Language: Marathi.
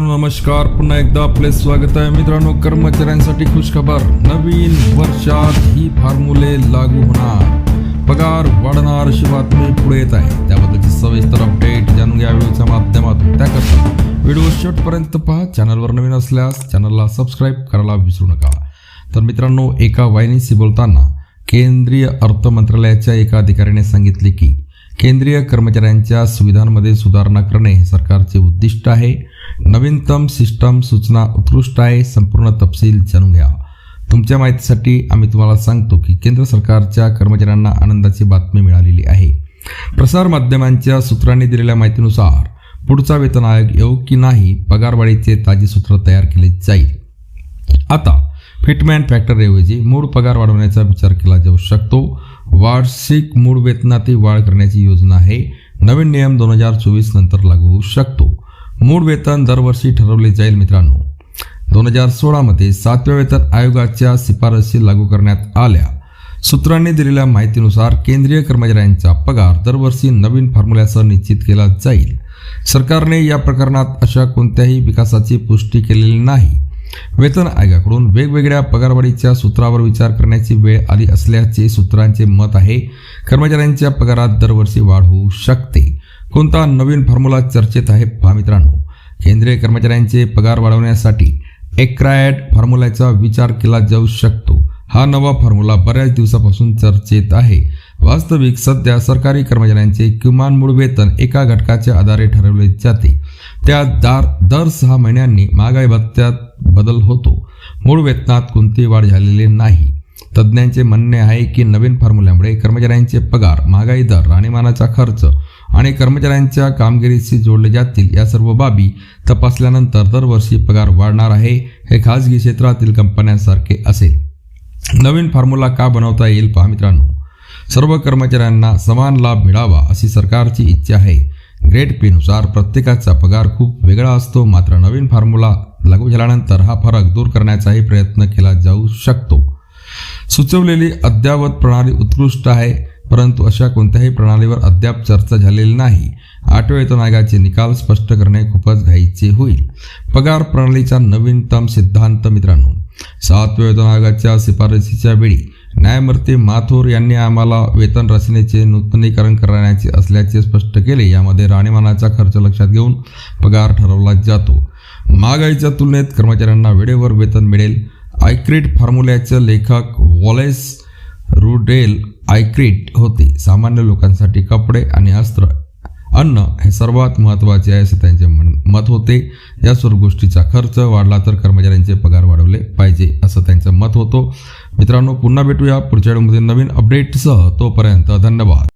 नमस्कार. पुन्हा एकदा आपले स्वागत आहे. मित्रांनो कर्मचाऱ्यांसाठी खुशखबर. नवीन वर्षात ही फॉर्म्युले लागू होणार. पगार वाढणार अशी बातमी पुढे येत आहे. त्याबद्दलची सविस्तर अपडेट जाणून घ्या व्हिडिओच्या माध्यमातून. त्याकरता व्हिडिओ शेवटपर्यंत पहा. चॅनलवर नवीन असल्यास चॅनलला सबस्क्राईब करायला विसरू नका. तर मित्रांनो एका वाहिनीशी बोलताना केंद्रीय अर्थ मंत्रालयाच्या एका अधिकाऱ्याने सांगितले की केंद्रीय कर्मचाऱ्यांच्या सुविधांमध्ये सुधारणा करणे हे सरकारचे उद्दिष्ट आहे. नवीनतम सिस्टम सूचना उत्कृष्ट आहे संपूर्ण तपशील जाणून घ्या. तुमच्या माहितीसाठी आम्ही तुम्हाला सांगतो की केंद्र सरकारच्या कर्मचाऱ्यांना आनंदाची बातमी मिळालेली आहे. प्रसारमाध्यमांच्या सूत्रांनी दिलेल्या माहितीनुसार पुढचा वेतन आयोग येऊ की नाही पगारवाढीचे ताजे सूत्र तयार केले जाईल. आता फिटमॅन फॅक्टरऐवजी मूळ पगार वाढवण्याचा विचार केला जाऊ शकतो. वार्षिक मूळ वेतनातही वाढ करण्याची योजना आहे. नवीन नियम दोन हजार चोवीस नंतर लागू होऊ शकतो. मूळ वेतन दरवर्षी ठरवले जाईल मित्रांनो. दोन हजार सोळामध्ये सातव्या वेतन आयोगाच्या शिफारसी लागू करण्यात आल्या. सूत्रांनी दिलेल्या माहितीनुसार केंद्रीय कर्मचाऱ्यांचा पगार दरवर्षी नवीन फॉर्म्युल्यासह निश्चित केला जाईल. सरकारने या प्रकरणात अशा कोणत्याही विकासाची पुष्टी केलेली नाही. वेतन आयोगाकडून वेगवेगळ्या पगारवाढीच्या सूत्रावर विचार करण्याची वेळ आली असल्याचे सूत्रांचे मत आहे. कर्मचाऱ्यांच्या पगारात दरवर्षी वाढ होऊ शकते. कोणता नवीन फॉर्म्युला चर्चेत आहे पहा मित्रांनो. केंद्रीय कर्मचाऱ्यांचे पगार वाढवण्यासाठी एक्रायड फॉर्म्युलाचा विचार केला जाऊ शकतो. हा नवा फॉर्म्युला बऱ्याच दिवसापासून चर्चेत आहे. वास्तविक सध्या सरकारी कर्मचाऱ्यांचे किमान मूळ वेतन एका घटकाच्या आधारे ठरवले जाते. त्या दार दर सहा महिन्यांनी महागाई भत्त्यात बदल होतो. मूळ वेतनात कोणती वाढ झालेली नाही. तज्ज्ञांचे म्हणणे आहे की नवीन फॉर्म्युल्यामुळे कर्मचाऱ्यांचे पगार महागाई दर राहणीमानाचा खर्च आणि कर्मचाऱ्यांच्या कामगिरीशी जोडले जातील या सर्व बाबी तपासल्यानंतर दरवर्षी पगार वाढणार आहे हे खाजगी क्षेत्रातील कंपन्यांसारखे असेल. नवीन फॉर्म्युला का बनवता येईल पहा मित्रांनो. सर्व कर्मचाऱ्यांना समान लाभ मिळावा अशी सरकारची इच्छा आहे. ग्रेड पेनुसार प्रत्येकाचा पगार खूप वेगळा असतो मात्र नवीन फॉर्म्युला लागू झाल्यानंतर हा फरक दूर करण्याचाही प्रयत्न केला जाऊ शकतो. सुचवलेली अद्ययावत प्रणाली उत्कृष्ट आहे परंतु अशा कोणत्याही प्रणालीवर अद्याप चर्चा झालेली नाही. आठव्या वेतन निकाल स्पष्ट करणे खूपच घाईचे होईल. पगार प्रणालीचा नवीनतम सिद्धांत मित्रांनो. सातव्या वेतनागाच्या शिफारशीच्या शिफारसीच्या वेळी न्यायमूर्ती माथुर यांनी आम्हाला वेतन रचनेचे नूतनीकरण करण्याचे असल्याचे स्पष्ट केले. यामध्ये राहणीमानाचा खर्च लक्षात घेऊन पगार ठरवला जातो. महागाईच्या तुलनेत कर्मचाऱ्यांना वेळेवर वेतन मिळेल. आयक्रीट फॉर्म्युल्याचे लेखक वॉलेस रुडेल आयक्रीट होते. सामान्य लोकांसाठी कपडे आणि अस्त्र अन्न हे सर्वात महत्त्वाचे आहे असे त्यांचे मत होते. या सर्व गोष्टीचा खर्च वाढला तर कर्मचाऱ्यांचे पगार वाढवले पाहिजे असं त्यांचं मत होतं. मित्रांनो पुन्हा भेटूया पुढच्या व्हिडिओमध्ये नवीन अपडेटसह. तोपर्यंत धन्यवाद.